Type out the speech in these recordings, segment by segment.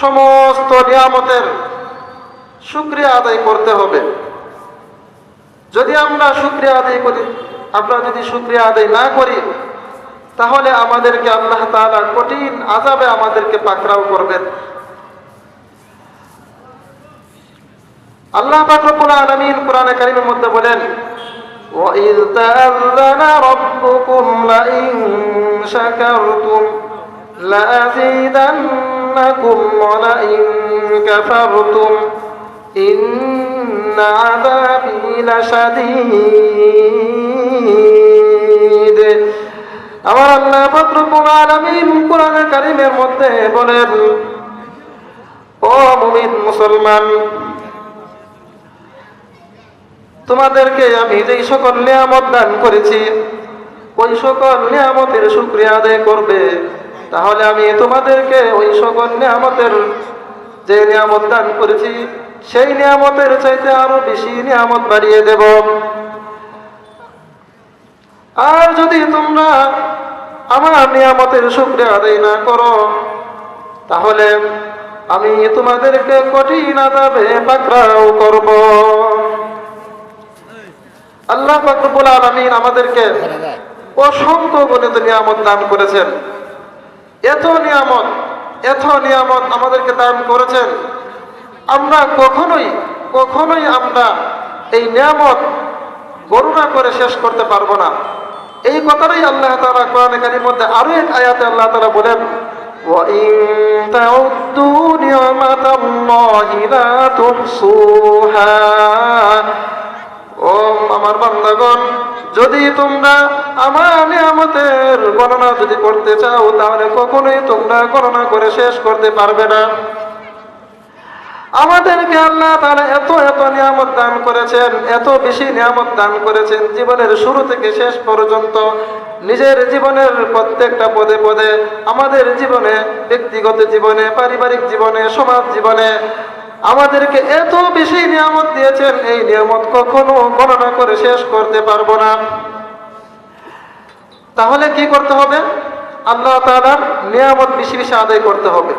সমস্ত নিয়ামতের শুক্রিয়া আদায় করতে হবে যদি আমরা শুক্রিয়া আদায় করি আমরা যদি শুক্রিয়া আদায় না করি তাহলে আমাদেরকে আল্লাহ তাআলা কঠিন আজাবে আমাদেরকে পাকড়াও করবেন আল্লাহ পাক রব্বুল আলামিন কোরআনে কারীমের মধ্যে বলেন وَإِذْ تَأَذَّنَ رَبُّكُمْ لَئِن شَكَرْتُمْ لَأَزِيدَنَّكُمْ وَلَئِن كَفَرْتُمْ إِنَّ عَذَابِي لَشَدِيدٌ আমার আল্লাহ পাক রব্বুল আলামিন কোরআনে কারীমের মধ্যে বলেন ও মুমিন মুসলমান তোমাদেরকে আমি যেই সকল নিয়ামত দান করেছি ওই সকল নিয়ামতের শুক্রিয়া আদায় করবে তাহলে আমি তোমাদেরকে ওই সকল নিয়ামতের যে নিয়ামত দান করেছি সেই নিয়ামতের চাইতে আরও বেশি নিয়ামত বাড়িয়ে দেব। আর যদি তোমরা আমার নিয়ামতের শুক্রিয়া আদায় না করো তাহলে আমি তোমাদেরকে কঠিন আদাবে পাকড়াও করব। আল্লাহ ফাকরুল আলমিন আমাদেরকে অসংখ্য গণিত নিয়ামত দান করেছেন। এত নিয়ামত এত নিয়ামত আমাদেরকে দান করেছেন আমরা কখনোই কখনোই আমরা এই নিয়ামত গণনা করে শেষ করতে পারবো না এই কথাটাই আল্লাহ তালা কোরআন কারির মধ্যে আরো এক আয়াতে আল্লাহ তালা বলেন وَإِن ও আমার বান্দাগণ যদি তোমরা আমার নিয়ামতের গণনা যদি করতে চাও, তাহলে কখনোই তোমরা গণনা করে শেষ করতে পারবে না। আমাদেরকে আল্লাহ তারা এত এত নিয়ামত দান করেছেন, এত বেশি নিয়ামত দান করেছেন জীবনের শুরু থেকে শেষ পর্যন্ত। নিজের জীবনের প্রত্যেকটা পদে পদে আমাদের জীবনে, ব্যক্তিগত জীবনে, পারিবারিক জীবনে, সমাজ জীবনে আমাদেরকে এত বেশি নিয়ামত দিয়েছেন, এই নিয়ামত কখনো গণনা করে শেষ করতে পারব না। তাহলে কি করতে হবে? আল্লাহ তালার নিয়ামত বেশি বেশি আদায় করতে হবে।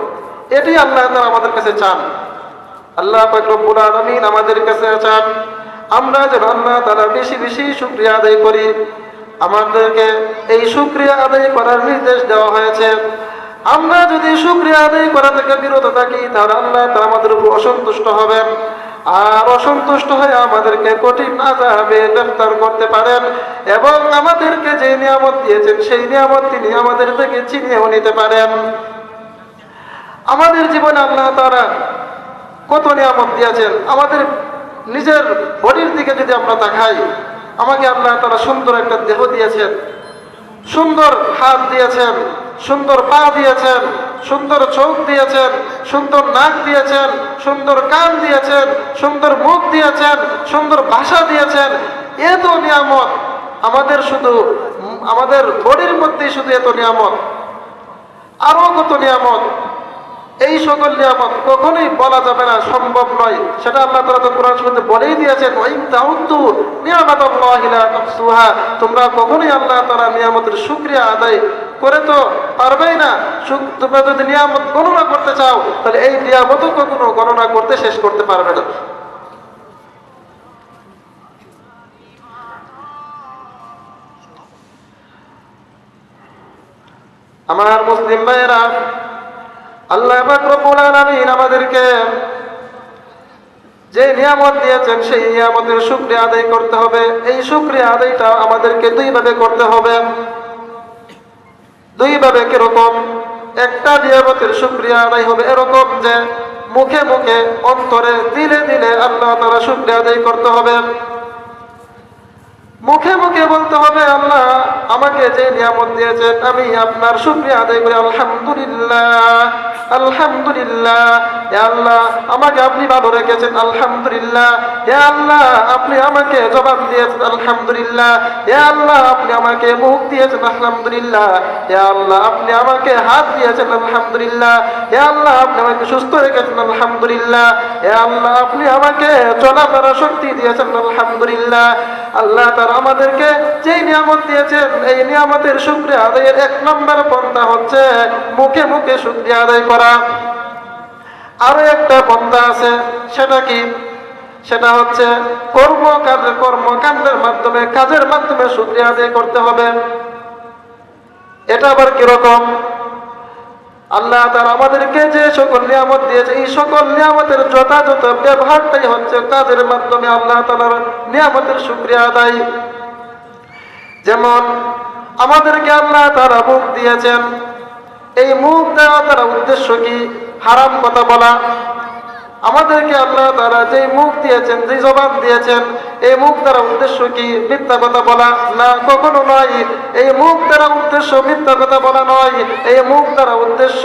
এটি আল্লাহ তালা আমাদের কাছে চান। আল্লাহ রব্বুল আলমিন আমাদের কাছে চান, আমরা যেন আল্লাহ তালা বেশি বেশি শুক্রিয়া আদায় করি। আমাদেরকে এই শুক্রিয়া আদায় করার নির্দেশ দেওয়া হয়েছে। আমরা যদি শুক্রিয়া আদায় করা থেকে বিরত থাকি, তাহলে আল্লাহ তারা আমাদের উপর অসন্তুষ্ট হবেন। আর অসন্তুষ্ট হয়ে আমাদেরকে কঠিন আজাবে গ্রেফতার করতে পারেন এবং আমাদেরকে যে নিয়ামত দিয়েছেন, সেই নিয়ামত তিনি আমাদের থেকে ছিনিয়েও নিতে পারেন। আমাদের জীবনে আল্লাহ তারা কত নিয়ামত দিয়েছেন। আমাদের নিজের বডির দিকে যদি আমরা তাকাই, আমাকে আল্লাহ তারা সুন্দর একটা দেহ দিয়েছেন, সুন্দর হাত দিয়েছেন সুন্দর পা দিয়েছেন, সুন্দর চোখ দিয়েছেন, সুন্দর নাক দিয়েছেন, সুন্দর কান দিয়েছেন, সুন্দর মুখ দিয়েছেন, সুন্দর ভাষা দিয়েছেন। এত নিয়ামত আমাদের শুধু, আমাদের বডির মধ্যেই শুধু এত নিয়ামত। আরও কত নিয়ামত। এই সকল নিয়ামত কখনোই বলা যাবে না, সম্ভব নয়। সেটা আল্লাহ তালা তো কোরআন শুনতে বলেই দিয়েছেন ওই তাউদ্দু নিয়ামত তোমরা কখনোই আল্লাহ তালা নিয়ামতের শুক্রিয়া আদায় করে তো পারবেই না। তোমরা যদি নিয়ামত গণনা করতে চাও, তাহলে এই নিয়ামতও কখনো গণনা করতে শেষ করতে পারবে না। আমার মুসলিম ভাইয়েরা, আল্লাহ আমাদেরকে যে নিয়ামত দিয়েছেন, সেই নিয়ামতের শুক্রিয়া আদায় করতে হবে। এই শুক্রিয়া আদায়টা আমাদেরকে দুই ভাবে করতে হবে। দুই ভাবে কীরকম একটা নিয়ামতের শুক্রিয়া আদায় হবে এরকম যে মুখে মুখে, অন্তরে দিলে দিলে আল্লাহ তারা শুক্রিয়া আদায় করতে হবে। মুখে মুখে বলতে হবে, আল্লাহ আমাকে যে নিয়ামত দিয়েছেন, আমি আপনার শুক্রিয়া আদায় করি, আলহামদুলিল্লাহ। আলহামদুলিল্লাহ, হে আল্লাহ, আমাকে আপনি ভালো রেখেছেন, আলহামদুলিল্লাহ। হে আল্লাহ, আপনি আমাকে জবাব দিয়েছেন, আলহামদুলিল্লাহ। হে আল্লাহ, আপনি আমাকে মুখ দিয়েছেন, আলহামদুলিল্লাহ। হে আল্লাহ, আপনি আমাকে হাত দিয়েছেন, আলহামদুলিল্লাহ। হে আল্লাহ, আপনি আমাকে সুস্থ রেখেছেন, আলহামদুলিল্লাহ। হে আল্লাহ, আপনি আমাকে চলাফেরা শক্তি দিয়েছেন, আলহামদুলিল্লাহ। আল্লাহ তারা আমাদেরকে যেই নিয়ামত দিয়েছেন, এই নিয়ামতের শুক্রিয়া আদায়ের এক নম্বর পন্থা হচ্ছে মুখে মুখে শুক্রিয়া আদায় করা। আরও একটা পন্থা আছে, সেটা কি? সেটা হচ্ছে কর্ম কাজের কর্মকাণ্ডের মাধ্যমে, কাজের মাধ্যমে শুক্রিয়া আদায় করতে হবে। এটা আবার কীরকম? আল্লাহ তার আমাদেরকে যে সকল নিয়ামত দিয়েছে, এই সকল নিয়ামতের যথাযথ ব্যবহারটাই হচ্ছে কাজের মাধ্যমে আল্লাহ তালার নিয়ামতের শুক্রিয়া আদায়। যেমন আমাদেরকে আল্লাহ তারা মুখ দিয়েছেন, এই মুখ দেওয়া তারা উদ্দেশ্য কি? হারাম কথা বলা। আমাদেরকে আল্লাহ তারা যে মুখ দিয়েছেন যে জবাব দিয়েছেন এই মুখ দ্বারা উদ্দেশ্য কি মিথ্যা কথা বলা? না, কখনো নয়। এই মুখ দ্বারা উদ্দেশ্য মিথ্যা কথা বলা নয়। এই মুখ দ্বারা উদ্দেশ্য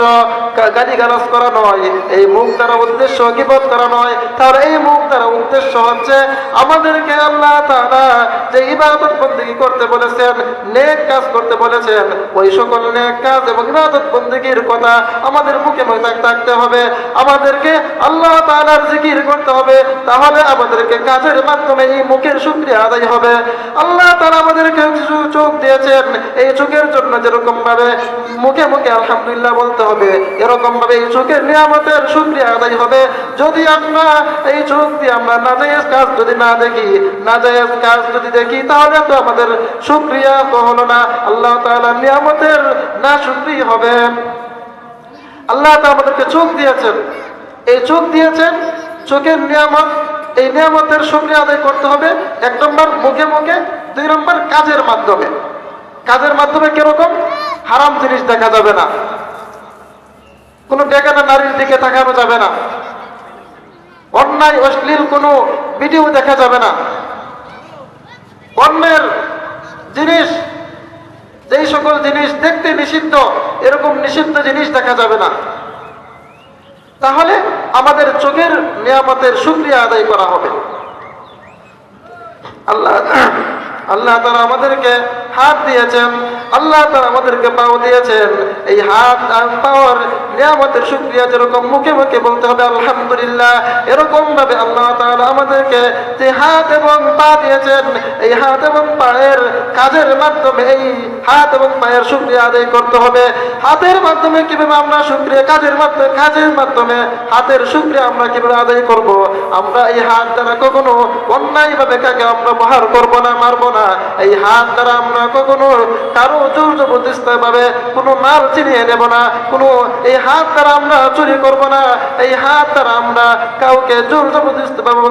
গালি গালাজ করা নয়। এই মুখ দ্বারা উদ্দেশ্য গিবত করা নয়। তাহলে এই মুখ দ্বারা উদ্দেশ্য হচ্ছে আমাদেরকে আল্লাহ তারা যে ইবাদত বন্দিগি করতে বলেছেন, নেক কাজ করতে বলেছেন, ওই সকল নেক কাজ এবং ইবাদত বন্দিগির কথা আমাদের মুখে থাকতে হবে। আমাদেরকে আল্লাহ তাআলার জিকির করতে হবে। তাহলে আমাদেরকে কাজের মাধ্যমে মুখের শুকরিয়া আদায় হবে। আল্লাহ তাআলা আমাদেরকে চো- চোখ দিয়েছেন। এই চোখের জন্য যেরকম ভাবে মুখে মুখে আলহামদুলিল্লাহ বলতে হবে এরকম ভাবে এই চোখের নিয়ামতের শুকরিয়া আদায় হবে। যদি আমরা এই চোখ দিয়ে আমরা নাজায়েজ কাজ যদি না দেখি, নাজায়েজ কাজ যদি দেখি, তাহলে তো আমাদের শুকরিয়া তো হলো না। আল্লাহ তাআলা নিয়ামতের না শুকরিয়া হবে। আল্লাহ তো আমাদেরকে চোখ দিয়েছেন। এই চোখ দিয়েছেন, চোখের নিয়ামত এই নিয়ামতের শুক্রিয়া আদায় করতে হবে। এক নম্বর মুখে মুখে, দুই নম্বর কাজের মাধ্যমে। কাজের মাধ্যমে কীরকম? হারাম জিনিস দেখা যাবে না। কোনো বেগানা নারীর দিকে তাকানো যাবে না। অন্যায়, অশ্লীল কোনো ভিডিও দেখা যাবে না। অন্যের জিনিস, যেই সকল জিনিস দেখতে নিষিদ্ধ, এরকম নিষিদ্ধ জিনিস দেখা যাবে না। তাহলে আমাদের চোখের নিয়ামতের শুক্রিয়া আদায় করা হবে। আল্লাহ আল্লাহ তারা আমাদেরকে হাত দিয়েছেন, আল্লাহ তারা আমাদেরকে পাও দিয়েছেন। এই হাত আর পাওয়ার নিয়ামতের শুক্রিয়া যেরকম মুখে মুখে বলতে হবে, আলহামদুলিল্লাহ এরকম ভাবে আল্লাহ তাআলা আমাদেরকে যে হাত এবং পা দিয়েছেন, এই হাত এবং পায়ের কাজের মাধ্যমে এই হাত এবং পায়ের শুক্রিয়া আদায় করতে হবে। হাতের মাধ্যমে কীভাবে আমরা শুক্রিয়া, কাজের মাধ্যমে কাজের মাধ্যমে হাতের শুক্রিয়া আমরা কীভাবে আদায় করব? আমরা এই হাত দ্বারা কখনো অন্যায় ভাবে কাকে আমরা প্রহার করব না, মারব না। এই হাত দ্বারা আমরা কখনো কারও জোর প্রতিষ্ঠা পাবে কোনো মাল চিনিয়ে নেব না, কোনো এই হাত দ্বারা আমরা চুরি করব না, এই হাত দ্বারা আমরা কাউকে জোর পাবো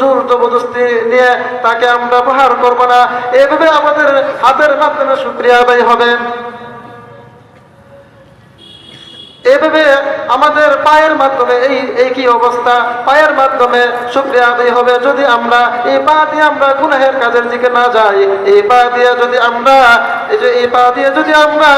জোর জবরদস্তি নিয়ে তাকে আমরা প্রহার করব না। এভাবে আমাদের হাতের মাধ্যমে শুক্রিয়া আদায় হবে। এভাবে আমাদের পায়ের মাধ্যমে, এই এই কি অবস্থা? পায়ের মাধ্যমে শুক্রিয়া আদায় হবে। যদি আমরা এই পা দিয়ে আমরা গুনাহের কাজের দিকে না যাই, এই পা দিয়ে যদি আমরা, এই যে এই পা দিয়ে যদি আমরা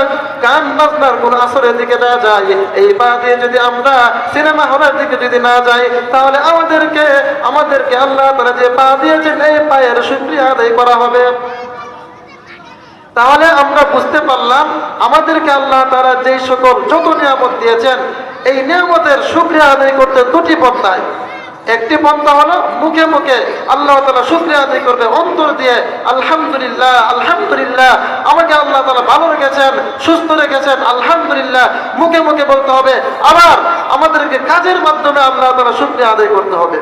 গান বাজনার কোন আসরের দিকে না যাই, এই পা দিয়ে যদি আমরা সিনেমা হলের দিকে যদি না যাই, তাহলে আমাদেরকে আমাদেরকে আল্লাহ তারা যে পা দিয়েছেন, এই পায়ের শুক্রিয়া আদায় করা হবে। তাহলে আমরা বুঝতে পারলাম আমাদেরকে আল্লাহ তারা যেই সকল যত নিয়ামত দিয়েছেন, এই নিয়ামতের শুক্রিয়া আদায় করতে দুটি পন্থায় একটি পন্থা হলো মুখে মুখে আল্লাহ তালা শুক্রিয়া আদায় করবে, অন্তর দিয়ে আলহামদুলিল্লাহ আলহামদুলিল্লাহ, আমাকে আল্লাহ তালা ভালো রেখেছেন, সুস্থ রেখেছেন, আলহামদুলিল্লাহ, মুখে মুখে বলতে হবে। আবার আমাদেরকে কাজের মাধ্যমে আল্লাহ তালা শুক্রিয়া আদায় করতে হবে।